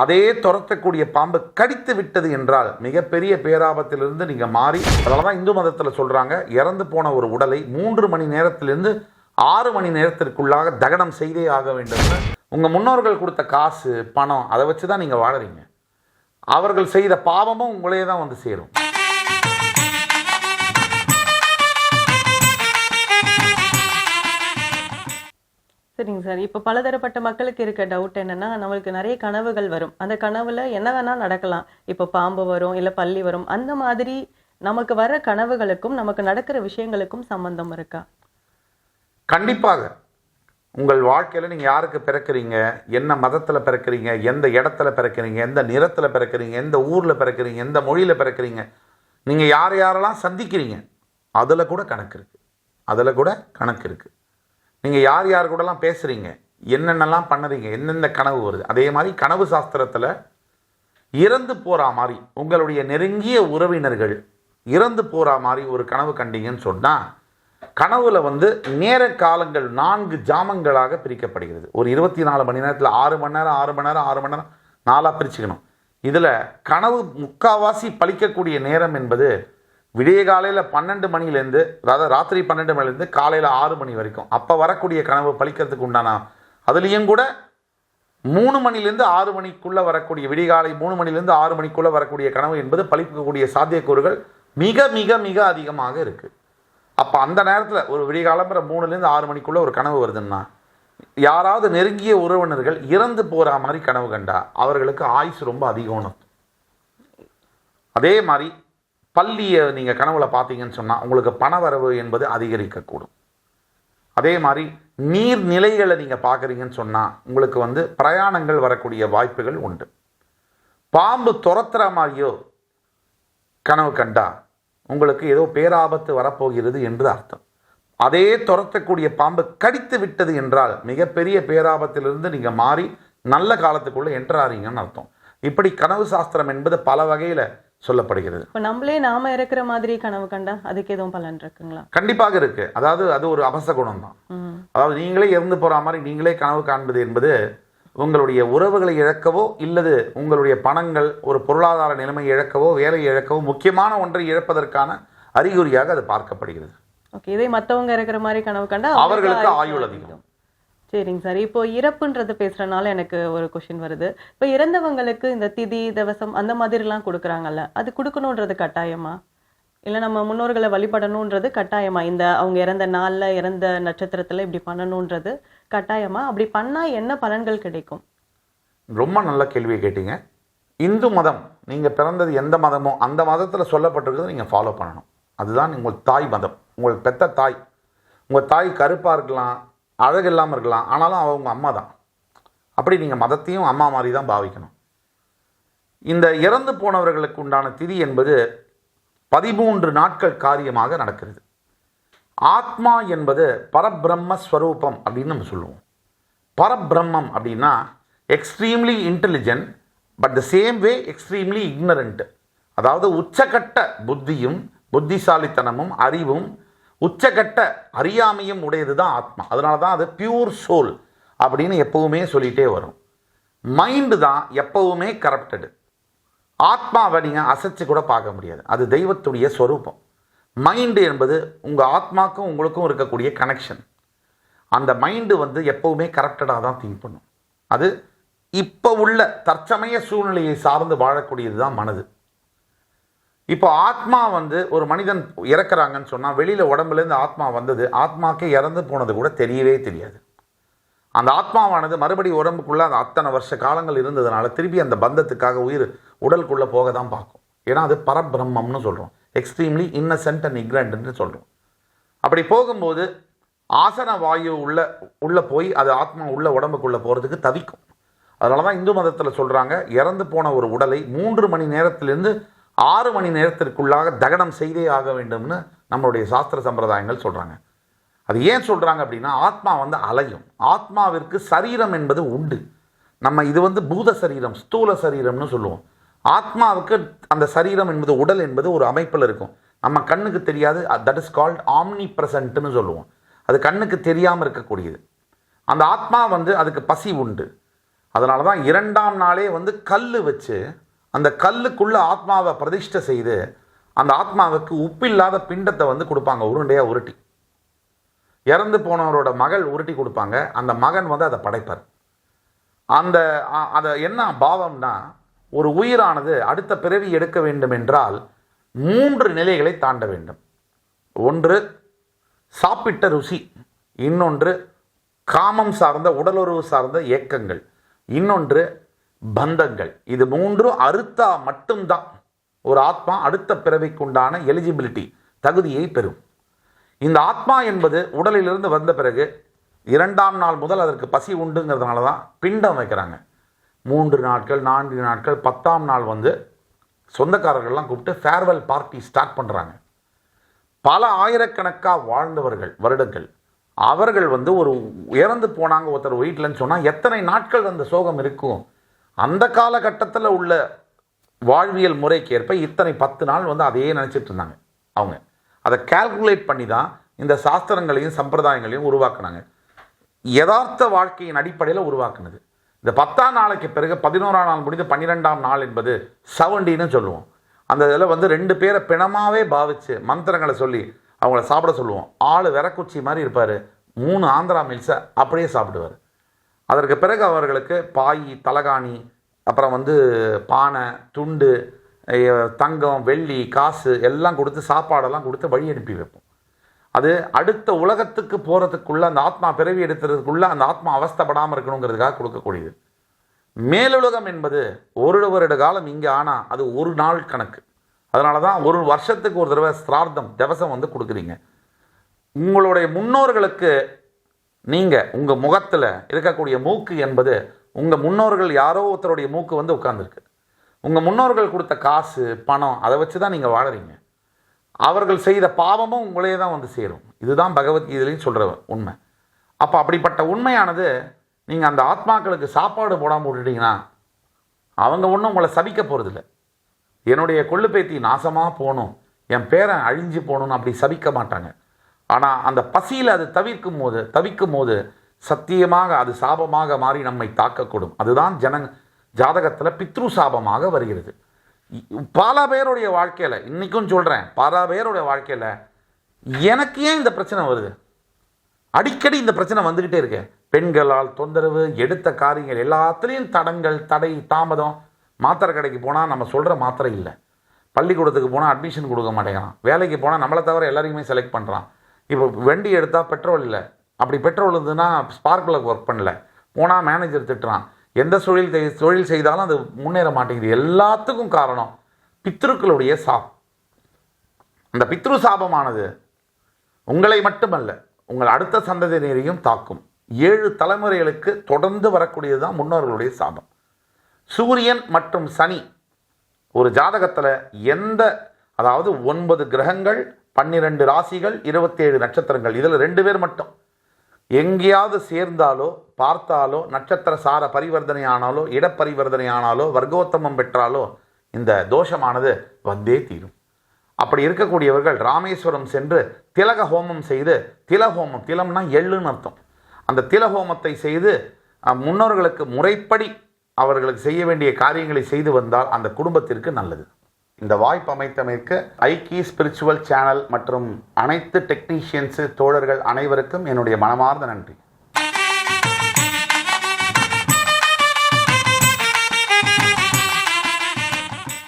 அதே துரத்தக்கூடிய பாம்பு கடித்து விட்டது என்றால் மிகப்பெரிய பேராபத்திலிருந்து நீங்க மாறி அதனால தான் இந்து மதத்தில் சொல்றாங்க இறந்து போன ஒரு உடலை மூன்று மணி நேரத்திலிருந்து ஆறு மணி நேரத்திற்குள்ளாக தகனம் செய்தே ஆக வேண்டும். உங்க முன்னோர்கள் கொடுத்த காசு பணம் அதை வச்சு தான் நீங்க வாழறீங்க. அவர்கள் செய்த பாவமும் உங்களே தான் வந்து சேரும். சரிங்க சார். இப்போ பலதரப்பட்ட மக்களுக்கு இருக்க டவுட் என்னன்னா நம்மளுக்கு நிறைய கனவுகள் வரும். அந்த கனவுல என்ன வேணால் நடக்கலாம். இப்போ பாம்பு வரும் இல்லை பள்ளி வரும். அந்த மாதிரி நமக்கு வர கனவுகளுக்கும் நமக்கு நடக்கிற விஷயங்களுக்கும் சம்பந்தம் இருக்கா? கண்டிப்பாக. உங்கள் வாழ்க்கையில் நீங்கள் யாருக்கு பிறக்கிறீங்க? என்ன மதத்தில் பிறக்கிறீங்க? எந்த இடத்துல பிறக்கிறீங்க? எந்த நிறத்தில் பிறக்கிறீங்க? எந்த ஊரில் பிறக்கிறீங்க? எந்த மொழியில் பிறக்கிறீங்க? நீங்கள் யார் யாரெல்லாம் சந்திக்கிறீங்க? அதில் கூட கணக்கு இருக்குது அதில் கூட கணக்கு இருக்குது நீங்கள் யார் யார் கூடலாம் பேசுகிறீங்க என்னென்னலாம் பண்ணுறீங்க? எந்தெந்த கனவு வருது? அதே மாதிரி கனவு சாஸ்திரத்தில் இறந்து போகிறா மாதிரி உங்களுடைய நெருங்கிய உறவினர்கள் இறந்து போகிறா மாதிரி ஒரு கனவு கண்டீங்கன்னு சொன்னால் கனவுல வந்து நேர காலங்கள் நான்கு ஜாமங்களாக பிரிக்கப்படுகிறது. ஒரு இருபத்தி நாலு மணி நேரத்தில் ஆறு மணி நேரம் ஆறு மணி நேரம் ஆறு மணி நேரம் நாலாக பிரிச்சுக்கணும். இதில் கனவு முக்காவாசி பழிக்கக்கூடிய நேரம் என்பது விடிய காலையில் பன்னெண்டு மணிலேருந்து அதாவது ராத்திரி பன்னெண்டு மணிலேருந்து காலையில் ஆறு மணி வரைக்கும். அப்போ வரக்கூடிய கனவு பழிக்கிறதுக்கு உண்டானா? அதுலேயும் கூட மூணு மணிலேருந்து ஆறு மணிக்குள்ளே வரக்கூடிய விடிகாலை மூணு மணிலேருந்து ஆறு மணிக்குள்ளே வரக்கூடிய கனவு என்பது பழிக்கக்கூடிய சாத்தியக்கூறுகள் மிக மிக மிக அதிகமாக இருக்குது அப்போ அந்த நேரத்தில் ஒரு விடிகாலம்புற மூணுலேருந்து ஆறு மணிக்குள்ளே ஒரு கனவு வருதுன்னா யாராவது நெருங்கிய உறவினர்கள் இறந்து போகிற மாதிரி கனவு கண்டா அவர்களுக்கு ஆயுசு ரொம்ப அதிகம்னு அதே மாதிரி பள்ளியை நீங்கள் கனவுல பார்த்தீங்கன்னு சொன்னால் உங்களுக்கு பணவரவு என்பது அதிகரிக்கக்கூடும். அதே மாதிரி நீர்நிலைகளை நீங்கள் பார்க்குறீங்கன்னு சொன்னால் உங்களுக்கு வந்து பிரயாணங்கள் வரக்கூடிய வாய்ப்புகள் உண்டு. பாம்பு துரத்துற மாதிரியோ கனவு கண்டா உங்களுக்கு ஏதோ பேராபத்து வரப்போகிறது என்று அர்த்தம். அதே துரத்தக்கூடிய பாம்பு கடித்து விட்டது என்றால் மிகப்பெரிய பேராபத்திலிருந்து நீங்கள் மாறி நல்ல காலத்துக்குள்ளே என்ட்ராறீங்கன்னு அர்த்தம். இப்படி கனவு சாஸ்திரம் என்பது பல வகையில் சொல்லப்படுகிறது. இப்போ நம்மளே நாம இருக்கிற மாதிரி கனவு கண்டா அதுக்கு எதுவும் பலன் இருக்குங்களா? கண்டிப்பாக இருக்கு. அதாவது அது ஒரு அபச குணம் தான். அதாவது நீங்களே இறந்து போற மாதிரி நீங்களே கனவு காண்பது என்பது உங்களுடைய உறவுகளை இழக்கவோ இல்லது உங்களுடைய பணங்கள் ஒரு பொருளாதார நிலைமை இழக்கவோ வேலை இழக்கவோ முக்கியமான ஒன்றை இழப்பதற்கான அறிகுறியாக அது பார்க்கப்படுகிறது. ஓகே இதே மத்தவங்க இருக்கிற மாதிரி கனவு கண்டா அவர்களுக்கு ஆயுள் அதிகம். சரிங்க சார். இப்போ இறப்புன்றது பேசுறதுனால எனக்கு ஒரு கொஷின் வருது. இப்போ இறந்தவங்களுக்கு இந்த திதி தவசம் அந்த மாதிரிலாம் கொடுக்குறாங்கல்ல அது கொடுக்கணுன்றது கட்டாயமா? இல்லை நம்ம முன்னோர்களை வழிபடணுன்றது கட்டாயமா? இந்த அவங்க இறந்த நாளில் இறந்த நட்சத்திரத்தில் இப்படி பண்ணணுன்றது கட்டாயமா? அப்படி பண்ணால் என்ன பலன்கள் கிடைக்கும்? ரொம்ப நல்ல கேள்வியை கேட்டீங்க. இந்து மதம் நீங்கள் பிறந்தது எந்த மதமோ அந்த மதத்தில் சொல்லப்பட்டிருக்கிறது நீங்கள் ஃபாலோ பண்ணணும். அதுதான் உங்கள் தாய் மதம். உங்கள் பெத்த தாய். உங்கள் தாய் கருப்பாக இருக்கலாம் அழகு இல்லாமல் இருக்கலாம். ஆனாலும் அவங்க அம்மா தான். அப்படி நீங்கள் மதத்தையும் அம்மா மாதிரி தான் பாவிக்கணும். இந்த இறந்து போனவர்களுக்கு உண்டான திதி என்பது பதிமூன்று நாட்கள் காரியமாக நடக்கிறது. ஆத்மா என்பது பரபிரம்ம ஸ்வரூபம் அப்படின்னு நம்ம சொல்லுவோம். பரபிரம்மம் அப்படின்னா extremely intelligent but the same way extremely ignorant அதாவது உச்சகட்ட புத்தியும் புத்திசாலித்தனமும் அறிவும் உச்சகட்ட அறியாமையும் உடையது தான் ஆத்மா. அதனால தான் அது பியூர் சோல் அப்படின்னு எப்பவுமே சொல்லிகிட்டே வரும். மைண்டு தான் எப்பவுமே கரப்டடு ஆத்மாவை நீங்கள் அசைச்சு கூட பார்க்க முடியாது. அது தெய்வத்துடைய ஸ்வரூபம் மைண்டு என்பது உங்கள் ஆத்மாக்கும் உங்களுக்கும் இருக்கக்கூடிய கனெக்ஷன் அந்த மைண்டு வந்து எப்பவுமே கரெக்டடாக தான் திங்க் பண்ணும். அது இப்போ உள்ள தற்சமய சூழ்நிலையை சார்ந்து வாழக்கூடியது தான் மனது. இப்போ ஆத்மா வந்து ஒரு மனிதன் இறக்குறாங்கன்னு சொன்னால் வெளியில் உடம்புலேருந்து ஆத்மா வந்தது ஆத்மாக்கே இறந்து போனது கூட தெரியவே தெரியாது. அந்த ஆத்மாவானது மறுபடி உடம்புக்குள்ளே அந்த அத்தனை வருஷ காலங்கள் இருந்ததுனால திருப்பி அந்த பந்தத்துக்காக உயிர் உடலுக்குள்ளே போக தான் பார்க்கும். ஏன்னா அது பரபிரம்மம்னு சொல்கிறோம் எக்ஸ்ட்ரீம்லி இன்னசென்ட் அண்ட் இக்ரண்ட்னு சொல்கிறோம் அப்படி போகும்போது ஆசன வாயு உள்ள உள்ளே போய் அது ஆத்மா உள்ள உடம்புக்குள்ளே போகிறதுக்கு தவிக்கும். அதனால தான் இந்து மதத்தில் சொல்கிறாங்க இறந்து போன ஒரு உடலை மூன்று மணி நேரத்திலிருந்து ஆறு மணி நேரத்திற்குள்ளாக தகனம் செய்தே ஆக வேண்டும்னு நம்மளுடைய சாஸ்திர சம்பிரதாயங்கள் சொல்கிறாங்க அது ஏன் சொல்கிறாங்க அப்படின்னா ஆத்மா வந்து அலையும். ஆத்மாவிற்கு சரீரம் என்பது உண்டு. நம்ம இது வந்து பூத சரீரம் ஸ்தூல சரீரம்னு சொல்லுவோம். ஆத்மாவுக்கு அந்த சரீரம் என்பது உடல் என்பது ஒரு அமைப்பில் இருக்கும். நம்ம கண்ணுக்கு தெரியாது தட் இஸ் கால்ட் ஆம்னி பிரசன்ட்னு சொல்லுவோம். அது கண்ணுக்கு தெரியாமல் இருக்கக்கூடியது. அந்த ஆத்மா வந்து அதுக்கு பசி உண்டு. அதனால தான் இரண்டாம் நாளே வந்து கல் வச்சு அந்த கல்லுக்குள்ள ஆத்மாவை பிரதிஷ்டை செய்து அந்த ஆத்மாவுக்கு உப்பில்லாத பிண்டத்தை வந்து கொடுப்பாங்க உருண்டையாக உருட்டி. இறந்து போனவரோட மகள் உருட்டி கொடுப்பாங்க அந்த மகன் வந்து அதை படைப்பார். அந்த அதை என்ன பாவம்னா ஒரு உயிரானது அடுத்த பிறவி எடுக்க வேண்டும் என்றால் மூன்று நிலைகளை தாண்ட வேண்டும். ஒன்று சாப்பிட்ட ருசி. இன்னொன்று காமம் சார்ந்த உடலுறவு சார்ந்த ஏக்கங்கள் இன்னொன்று பந்தங்கள். இது மூன்றும் அறுத்தா மட்டும்தான். ஒரு ஆத்மா அடுத்த பிறவிக்குண்டான எலிஜிபிலிட்டி தகுதியை பெறும். இந்த ஆத்மா என்பது உடலிலிருந்து வந்த பிறகு இரண்டாம் நாள் முதல் அதற்கு பசி உண்டுங்கிறதுனால தான் பிண்டம் வைக்கிறாங்க. மூன்று நாட்கள் நான்கு நாட்கள் பத்தாம் நாள் வந்து சொந்தக்காரர்கள்லாம் கூப்பிட்டு ஃபேர்வெல் பார்ட்டி ஸ்டார்ட் பண்ணுறாங்க பல ஆயிரக்கணக்காக வாழ்ந்தவர்கள் வருடங்கள். அவர்கள் வந்து ஒரு இறந்து போனாங்க ஒருத்தர் வீட்டிலன்னு சொன்னால் எத்தனை நாட்கள் அந்த சோகம் இருக்கும்? அந்த காலகட்டத்தில் உள்ள வாழ்வியல் முறைக்கு ஏற்ப இத்தனை பத்து நாள் வந்து அதையே நினச்சிட்டு இருந்தாங்க அவங்க. அதை கால்குலேட் பண்ணி தான் இந்த சாஸ்திரங்களையும் சம்பிரதாயங்களையும் உருவாக்குனாங்க. யதார்த்த வாழ்க்கையின் அடிப்படையில் உருவாக்குனது. இந்த பத்தாம் நாளைக்கு பிறகு பதினோராம் நாள் முடிந்து பன்னிரெண்டாம் நாள் என்பது சவண்டின்னு சொல்லுவோம். அந்த இதில் வந்து ரெண்டு பேரை பிணமாகவே பாவிச்சு மந்திரங்களை சொல்லி அவங்கள சாப்பிட சொல்லுவோம். ஆள் விறக்குச்சி மாதிரி இருப்பார். மூணு ஆந்திரா மில்ஸை அப்படியே சாப்பிடுவார். அதற்கு பிறகு அவர்களுக்கு பாய் தலகாணி அப்புறம் வந்து பானை துண்டு தங்கம் வெள்ளி காசு எல்லாம் கொடுத்து சாப்பாடெல்லாம் கொடுத்து வழி அனுப்பி வைப்போம். அது அடுத்த உலகத்துக்கு போகிறதுக்குள்ள அந்த ஆத்மா பிறவி எடுத்துறதுக்குள்ளே அந்த ஆத்மா அவஸ்தைப்படாமல் இருக்கணுங்கிறதுக்காக கொடுக்கக்கூடியது. மேலுலகம் என்பது ஒரு வருட காலம் இங்கே ஆனால் அது ஒரு நாள் கணக்கு. அதனால தான் ஒரு வருஷத்துக்கு ஒரு தடவை சிரார்த்தம் திவசம் வந்து கொடுக்குறீங்க. உங்களுடைய முன்னோர்களுக்கு நீங்கள் உங்கள் முகத்தில் இருக்கக்கூடிய மூக்கு என்பது உங்கள் முன்னோர்கள் யாரோ ஒருத்தருடைய மூக்கு வந்து உட்காந்துருக்கு உங்கள் முன்னோர்கள் கொடுத்த காசு பணம் அதை வச்சு தான் நீங்கள் வாழறீங்க. அவர்கள் செய்த பாவமும் உங்களே தான் வந்து சேரும். இதுதான் பகவத்கீதையிலையும் சொல்கிற உண்மை. அப்போ அப்படிப்பட்ட உண்மையானது நீங்கள் அந்த ஆத்மாக்களுக்கு சாப்பாடு போடாமல் விட்டுட்டீங்கன்னா அவங்க ஒன்றும் உங்களை சபிக்க போகிறதில்ல என்னுடைய கொள்ளுப்பேத்தி நாசமாக போகணும். என் பேரன் அழிஞ்சு போகணும்னு அப்படி சபிக்க மாட்டாங்க. ஆனால் அந்த பசியில் அது தவிர்க்கும் போது தவிக்கும் போது சத்தியமாக அது சாபமாக மாறி நம்மை தாக்கக்கூடும். அதுதான் ஜன ஜாதகத்தில் பித்ரு சாபமாக வருகிறது. பல பேருடைய வாழ்க்கையில் இன்றைக்கும் சொல்கிறேன் பல பேருடைய வாழ்க்கையில் எனக்கு ஏன் இந்த பிரச்சனை வருது? அடிக்கடி இந்த பிரச்சனை வந்துக்கிட்டே இருக்கு. பெண்களால் தொந்தரவு எடுத்த காரியங்கள் எல்லாத்துலேயும் தடங்கள் தடை தாமதம். மாத்திரை கடைக்கு போனால் நம்ம சொல்கிற மாத்திரை இல்லை. பள்ளிக்கூடத்துக்கு போனால் அட்மிஷன் கொடுக்க மாட்டேங்கிறான். வேலைக்கு போனால் நம்மளை தவிர எல்லாரையுமே செலக்ட் பண்ணுறான் இப்போ வண்டி எடுத்தால் பெட்ரோல் இல்லை. அப்படி பெட்ரோல் இருந்ததுன்னா ஸ்பார்க்கில் ஒர்க் பண்ணல. போனால் மேனேஜர் திட்டுறான். எந்த தொழில் செய்- தொழில் செய்தாலும் அது முன்னேற மாட்டேங்குது. எல்லாத்துக்கும் காரணம் பித்ருக்களுடைய சாப் அந்த பித்ரு சாபமானது உங்களை மட்டுமல்ல உங்கள் அடுத்த சந்ததியினரையும் தாக்கும். ஏழு தலைமுறைகளுக்கு தொடர்ந்து வரக்கூடியது தான் முன்னோர்களுடைய சாபம். சூரியன் மற்றும் சனி ஒரு ஜாதகத்தில் எந்த அதாவது ஒன்பது கிரகங்கள் பன்னிரெண்டு ராசிகள் இருபத்தேழு நட்சத்திரங்கள். இதில் ரெண்டு பேர் மட்டும். எங்கேயாவது சேர்ந்தாலோ பார்த்தாலோ நட்சத்திர சார பரிவர்த்தனை ஆனாலோ இடப்பரிவர்த்தனை ஆனாலோ வர்க்கோத்தமம் பெற்றாலோ இந்த தோஷமானது வந்தே தீரும். அப்படி இருக்கக்கூடியவர்கள் ராமேஸ்வரம் சென்று திலக ஹோமம் செய்து தில ஹோமம் திலம்னா எள்ளுன்னு அர்த்தம். அந்த தில ஹோமத்தை செய்து முன்னோர்களுக்கு முறைப்படி அவர்களுக்கு செய்ய வேண்டிய காரியங்களை செய்து வந்தால் அந்த குடும்பத்திற்கு நல்லது. இந்த வாய்ப்பு அமைத்தமைக்கு ஐக்கி ஸ்பிரிச்சுவல் சேனல் மற்றும் அனைத்து டெக்னீஷியன்ஸு தோழர்கள் அனைவருக்கும் என்னுடைய மனமார்ந்த நன்றி.